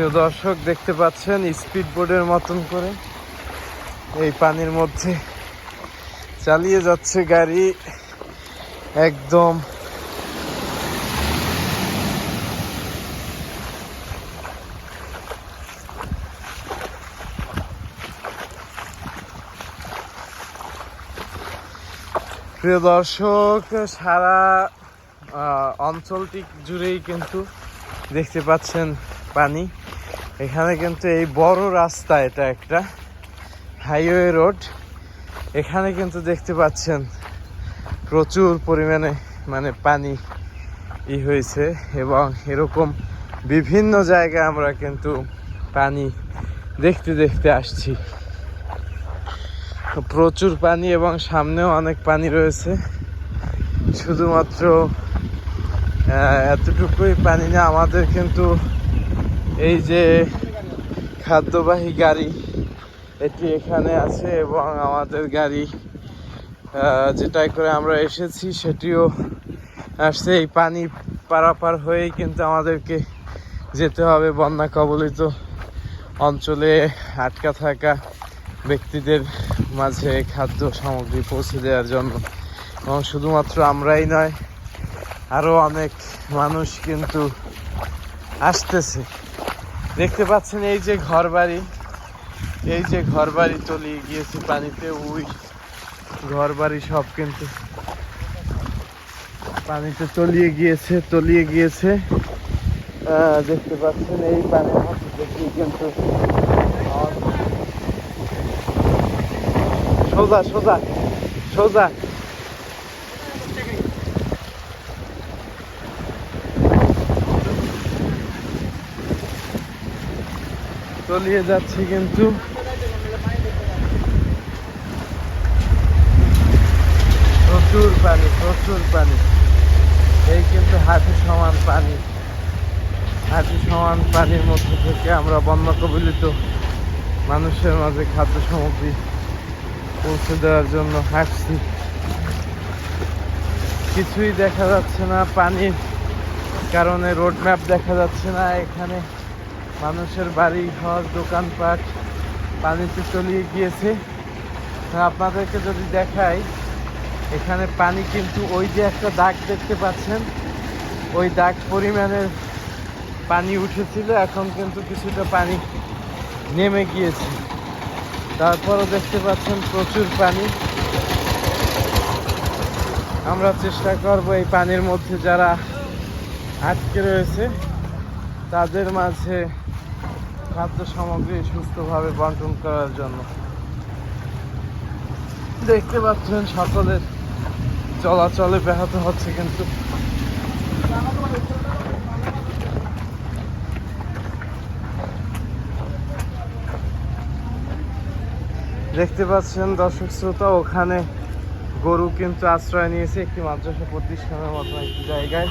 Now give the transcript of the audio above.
প্রিয় দর্শক, দেখতে পাচ্ছেন স্পিড বোর্ডের মতন করে এই পানির মধ্যে চালিয়ে যাচ্ছে গাড়ি। একদম প্রিয় দর্শক, সারা অঞ্চলটি জুড়েই কিন্তু দেখতে পাচ্ছেন পানি। এখানে কিন্তু এই বড় রাস্তা এটা একটা হাইওয়ে রোড। এখানে কিন্তু দেখতে পাচ্ছেন প্রচুর পরিমাণে মানে পানি ই হয়েছে এবং এরকম বিভিন্ন জায়গায় আমরা কিন্তু পানি দেখতে দেখতে আসছি। প্রচুর পানি এবং সামনেও অনেক পানি রয়েছে। শুধুমাত্র এতটুকুই পানি না, আমাদের কিন্তু এই যে খাদ্যবাহী গাড়ি, এটি এখানে আছে এবং আমাদের গাড়ি যেটাই করে আমরা এসেছি সেটিও আসছে। এই পানি পারাপার হয়েই কিন্তু আমাদেরকে যেতে হবে বন্যা কবলিত অঞ্চলে আটকা থাকা ব্যক্তিদের মাঝে খাদ্য সামগ্রী পৌঁছে দেওয়ার জন্য। এবং শুধুমাত্র আমরাই নয় আরও অনেক মানুষ কিন্তু আসতেছে। দেখতে পাচ্ছেন এই যে ঘরবাড়ি। এই যে ঘরবাড়ি তলিয়ে গিয়েছে পানিতে। ওই ঘরবাড়ি সব কিন্তু পানিতে তলিয়ে গিয়েছে তলিয়ে গিয়েছে। দেখতে পাচ্ছেন এই দেখি কিন্তু সোজা সোজা সোজা। তলিয়ে যাচ্ছে কিন্তু। প্রচুর পানি প্রচুর পানি। এই কিন্তু হাতি সমান পানি। হাতি সমান পানির মধ্যে থেকে আমরা বন্যা কবলিত মানুষের মাঝে খাদ্য সামগ্রী পৌঁছে দেওয়ার জন্য হাঁটছি। কিছুই দেখা যাচ্ছে না পানির কারণে রোড ম্যাপ দেখা যাচ্ছে না এখানে। মানুষের বাড়ি, ঘর, দোকানপাট পানিতে তলিয়ে গিয়েছে। আপনাদেরকে যদি দেখাই, এখানে পানি কিন্তু ওই যে একটা দাগ দেখতে পাচ্ছেন, ওই দাগ পরিমাণের পানি উঠেছিল, এখন কিন্তু কিছুটা পানি নেমে গিয়েছে। তারপরও দেখতে পাচ্ছেন প্রচুর পানি। আমরা চেষ্টা করব এই পানির মধ্যে যারা আটকে রয়েছে। তাদের মাঝে খাদ্য সামগ্রী সুস্থভাবে বন্টন করার জন্য। দেখতে পাচ্ছেন সকলের চলাচলে ব্যাহত হচ্ছে কিন্তু। দেখতে পাচ্ছেন দর্শক শ্রোতা, ওখানে গরু কিন্তু আশ্রয় নিয়েছে একটি মাদ্রাসা প্রতিষ্ঠানের মতো একটি জায়গায়।